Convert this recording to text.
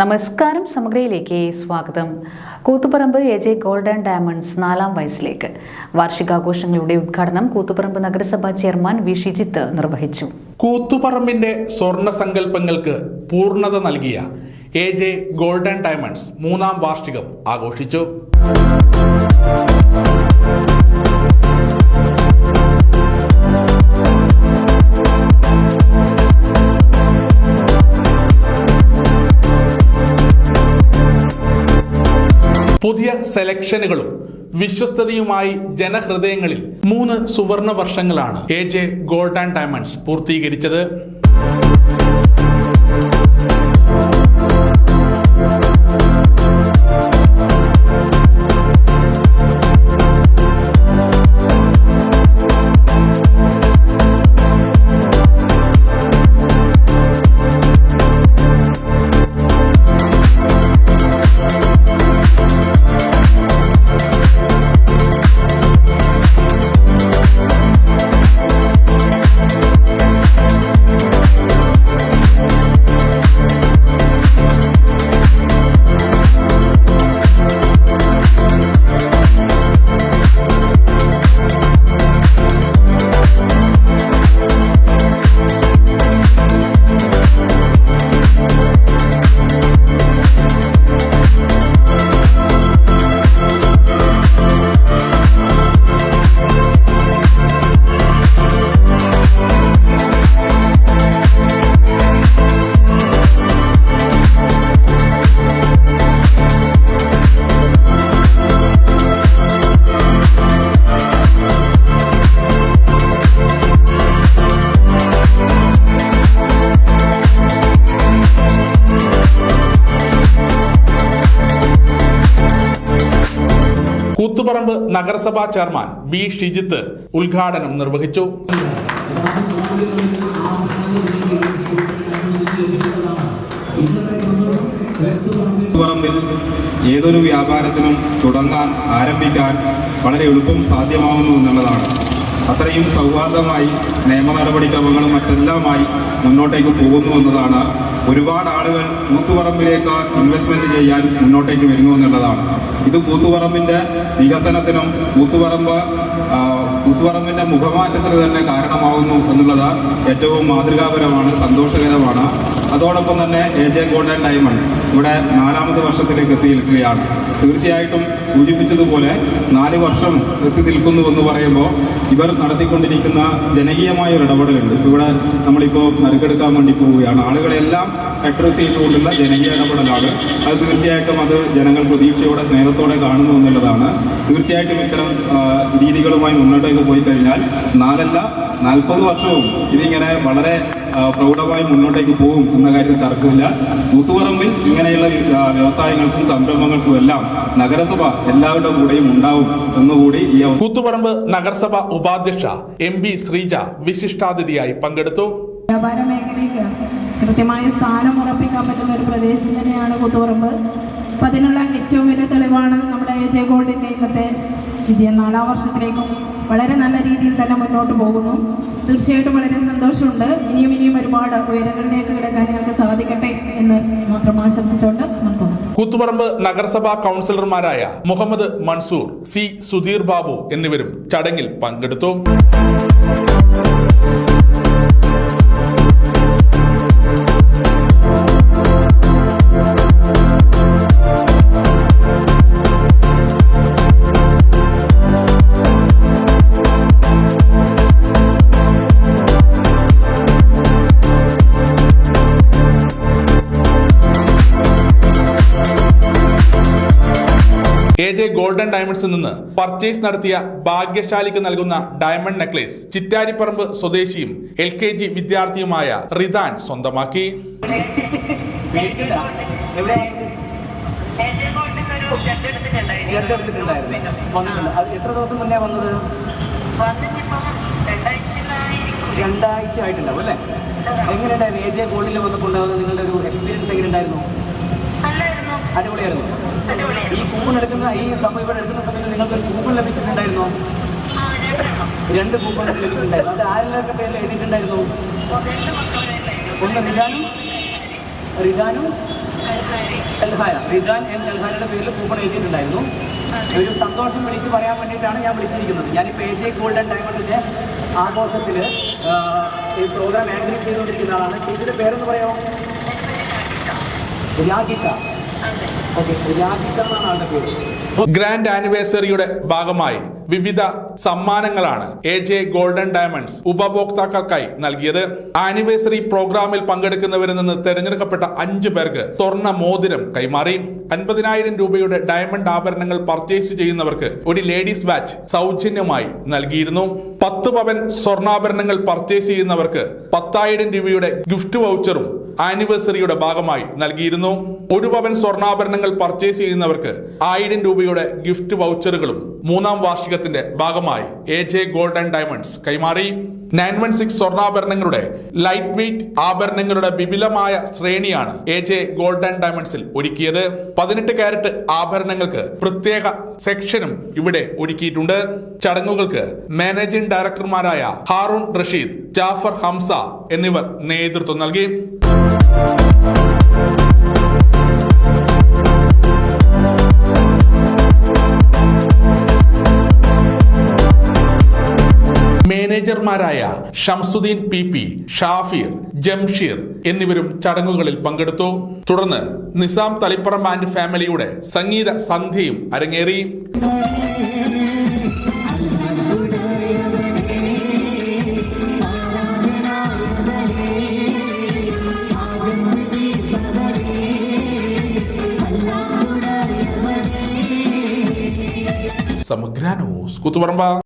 നമസ്കാരം സമഗ്രയിലേക്ക് സ്വാഗതം. Koothuparamba A J golden diamonds നാലാം വയസ്സിലേക്ക്. വാർഷികാഘോഷങ്ങളുടെ ഉദ്ഘാടനം കൂത്തുപറമ്പ് നഗരസഭാ ചെയർമാൻ വി ഷിജിത്ത് നിർവഹിച്ചു. കൂത്തുപറമ്പിന്റെ സ്വർണ സങ്കല്പങ്ങൾക്ക് പൂർണത നൽകിയ എ ജെ ഗോൾഡൻ ഡയമണ്ട്സ് മൂന്നാം വാർഷികം ആഘോഷിച്ചു. പുതിയ സെലക്ഷനുകളും വിശ്വസ്തതയുമായി ജനഹൃദയങ്ങളിൽ മൂന്ന് സുവർണ വർഷങ്ങളാണ് A J gold and diamonds പൂർത്തീകരിച്ചത്. Koothuparamba നഗരസഭാ ചെയർമാൻ ബി ഷിജിത്ത് ഉദ്ഘാടനം നിർവഹിച്ചു. പറമ്പിൽ ഏതൊരു വ്യാപാരത്തിനും തുടങ്ങാൻ ആരംഭിക്കാൻ വളരെ എളുപ്പം സാധ്യമാവുന്നു എന്നുള്ളതാണ്. അത്രയും സൗഹാർദ്ദമായി നിയമ നടപടിക്രമങ്ങളും മറ്റെല്ലാമായി മുന്നോട്ടേക്ക് പോകുന്നു എന്നതാണ് ഒരുപാട് ആളുകൾ കൂത്തുപറമ്പിലേക്ക് ഇൻവെസ്റ്റ്മെന്റ് ചെയ്യാൻ മുന്നോട്ടേക്ക് വരുന്നു എന്നുള്ളതാണ്. ഇത് കൂത്തുപറമ്പിന്റെ വികസനത്തിനും കൂത്തുപറമ്പ് കൂത്തുപറമ്പിന്റെ മുഖമാറ്റത്തിന് തന്നെ കാരണമാകുന്നു എന്നുള്ളത് ഏറ്റവും മാതൃകാപരമാണ് സന്തോഷകരമാണ്. അതോടൊപ്പം തന്നെ എ ജെ ഗോൾഡൻ ഡയമണ്ട് ഇവിടെ നാലാമത്തെ വർഷത്തിലേക്ക് എത്തി നിൽക്കുകയാണ് തീർച്ചയായിട്ടും സൂചിപ്പിച്ചതുപോലെ നാല് വർഷം എത്തി നിൽക്കുന്നു എന്ന് പറയുമ്പോൾ ഇവർ നടത്തിക്കൊണ്ടിരിക്കുന്ന ജനകീയമായ ഒരു ഇടപെടലുണ്ട്. ഇവിടെ നമ്മളിപ്പോൾ നറുക്കെടുക്കാൻ വേണ്ടി പോവുകയാണ്. ആളുകളെല്ലാം അഡ്രസ് ചെയ്തുകൊണ്ടുള്ള ജനകീയ ഇടപെടലാണ്. അത് തീർച്ചയായിട്ടും അത് ജനങ്ങൾ പ്രതീക്ഷയോടെ സ്നേഹത്തോടെ കാണുന്നു എന്നുള്ളതാണ്. തീർച്ചയായിട്ടും ഇത്തരം രീതികളുമായി മുന്നോട്ടേക്ക് പോയി കഴിഞ്ഞാൽ നാലല്ല നാൽപ്പത് വർഷവും ഇതിങ്ങനെ വളരെ പ്രൗഢമായി മുന്നോട്ടേക്ക് പോകും എന്ന കാര്യത്തിൽ തർക്കമില്ല. കൂത്തുപറമ്പിൽ ഇങ്ങനെയുള്ള വ്യവസായങ്ങൾക്കും സംരംഭങ്ങൾക്കും എല്ലാം നഗരസഭ എല്ലാവരുടെ കൂടെയും ഉണ്ടാവും എന്നുകൂടി ഈ കൂത്തുപറമ്പ് നഗരസഭ ഉപാധ്യക്ഷ എം ബി ശ്രീജ വിശിഷ്ടാതിഥിയായി പങ്കെടുത്തു. വ്യാപാര മേഖലയ്ക്ക് കൃത്യമായ സ്ഥാനം ഉറപ്പിക്കാൻ പറ്റുന്ന ഒരു പ്രദേശം തന്നെയാണ് കൂത്തുപറമ്പ്. അപ്പം അതിനുള്ള ഏറ്റവും വലിയ തെളിവാണ് നമ്മുടെ എ ജെ ഗോൾഡിന്റെ ഇന്നത്തെ വിജയം. നാലാം വർഷത്തിലേക്കും വളരെ നല്ല രീതിയിൽ തന്നെ മുന്നോട്ട് പോകുന്നു. തീർച്ചയായിട്ടും വളരെ സന്തോഷമുണ്ട്. ഇനിയും ഇനിയും ഒരുപാട് ഉയരങ്ങളിലേക്ക് കിടക്കാൻ ഞങ്ങൾക്ക് സാധിക്കട്ടെ എന്ന് മാത്രം ആശംസിച്ചുകൊണ്ട് കൂത്തുപറമ്പ് നഗരസഭാ കൗൺസിലർമാരായ മുഹമ്മദ് മൻസൂർ സി സുധീർ ബാബു എന്നിവരും ചടങ്ങിൽ പങ്കെടുത്തു. എ ജെ ഗോൾഡൻ ഡയമണ്ട്സിൽ നിന്ന് പർച്ചേസ് നടത്തിയ ഭാഗ്യശാലിക്ക് നൽകുന്ന ഡയമണ്ട് നെക്ലേസ് ചിറ്റാരിപ്പറമ്പ് സ്വദേശിയും എൽ കെ ജി വിദ്യാർത്ഥിയുമായ റിദാൻ സ്വന്തമാക്കി. രണ്ടാഴ്ച ആയിട്ടുണ്ടാവും അല്ലേ? എങ്ങനെയുണ്ടായിരുന്നു? എ ജെ ഗോൾഡിൽ വന്നപ്പോൾ നിങ്ങളുടെ ഒരു എക്സ്പീരിയൻസ് എങ്ങനെയുണ്ടായിരുന്നു? അടിപൊളിയായിരുന്നു. ഈ കൂപ്പൺ എടുക്കുന്ന ഈ സമയം ഇവിടെ എടുക്കുന്ന സമയത്ത് നിങ്ങൾക്ക് കൂപ്പൺ ലഭിച്ചിട്ടുണ്ടായിരുന്നോ? രണ്ട് കൂപ്പൺ ലഭിച്ചിട്ടുണ്ടായിരുന്നു. അത് ആരെല്ലാവരുടെ പേരിൽ എഴുതിയിട്ടുണ്ടായിരുന്നു? ഒന്ന് റിജാനും റിജാനു എൽഹായ റിജാൻ എൻ എൽഹായുടെ പേരിൽ കൂപ്പൺ എഴുതിയിട്ടുണ്ടായിരുന്നു. ഒരു സന്തോഷം വിളിച്ച് പറയാൻ വേണ്ടിയിട്ടാണ് ഞാൻ വിളിച്ചിരിക്കുന്നത്. ഞാൻ എ ജെ ഗോൾഡൻ ഡയമണ്ടിന്റെ ആഘോഷത്തിൽ ഈ പ്രോഗ്രാം ആങ്കറിംഗ് ചെയ്തുകൊണ്ടിരിക്കുന്ന ആളാണ്. ചേച്ചിയുടെ പേരെന്ന് പറയാമോ ഗ്രാൻഡ് ആനിവേഴ്സറിയുടെ ഭാഗമായി വിവിധ സമ്മാനങ്ങളാണ് എ ജെ ഗോൾഡൻ ഡയമണ്ട്സ് ഉപഭോക്താക്കൾക്കായി നൽകിയത്. ആനിവേഴ്സറി പ്രോഗ്രാമിൽ പങ്കെടുക്കുന്നവരിൽ നിന്ന് തെരഞ്ഞെടുക്കപ്പെട്ട അഞ്ചു പേർക്ക് സ്വർണ മോതിരം കൈമാറി. അൻപതിനായിരം രൂപയുടെ ഡയമണ്ട് ആഭരണങ്ങൾ പർച്ചേസ് ചെയ്യുന്നവർക്ക് ഒരു ലേഡീസ് വാച്ച് സൗജന്യമായി നൽകിയിരുന്നു. പത്ത് പവൻ സ്വർണാഭരണങ്ങൾ പർച്ചേസ് ചെയ്യുന്നവർക്ക് പത്തായിരം രൂപയുടെ ഗിഫ്റ്റ് വൗച്ചറും ആനിവേഴ്സറിയുടെ ഭാഗമായി നൽകിയിരുന്നു. ഒരു പവൻ സ്വർണാഭരണങ്ങൾ പർച്ചേസ് ചെയ്യുന്നവർക്ക് ആയിരം രൂപയുടെ ഗിഫ്റ്റ് വൗച്ചറുകളും മൂന്നാം വാർഷികത്തിന്റെ ഭാഗമായി എ ജെ ഗോൾഡൻ ഡയമണ്ട്സ് കൈമാറി. നയൻ വൺ സിക്സ് സ്വർണാഭരണങ്ങളുടെ ലൈറ്റ് വെയ്റ്റ് ആഭരണങ്ങളുടെ വിപുലമായ ശ്രേണിയാണ് എ ജെ ഗോൾഡൻ ഡയമണ്ട്സിൽ ഒരുക്കിയത്. പതിനെട്ട് കാരറ്റ് ആഭരണങ്ങൾക്ക് പ്രത്യേക സെക്ഷനും ഇവിടെ ഒരുക്കിയിട്ടുണ്ട്. ചടങ്ങുകൾക്ക് മാനേജിംഗ് ഡയറക്ടർമാരായ ഹാറൂൺ റഷീദ് ജാഫർ ഹംസ എന്നിവർ നേതൃത്വം നൽകി. മാനേജർമാരായ ഷംസുദ്ദീൻ പി പി ഷാഫിർ ജംഷീർ എന്നിവരും ചടങ്ങുകളിൽ പങ്കെടുത്തു. തുടർന്ന് നിസാം തളിപ്പറം ആൻഡ് ഫാമിലിയുടെ സംഗീത സന്ധ്യയും അരങ്ങേറി. குத்து பரம்பா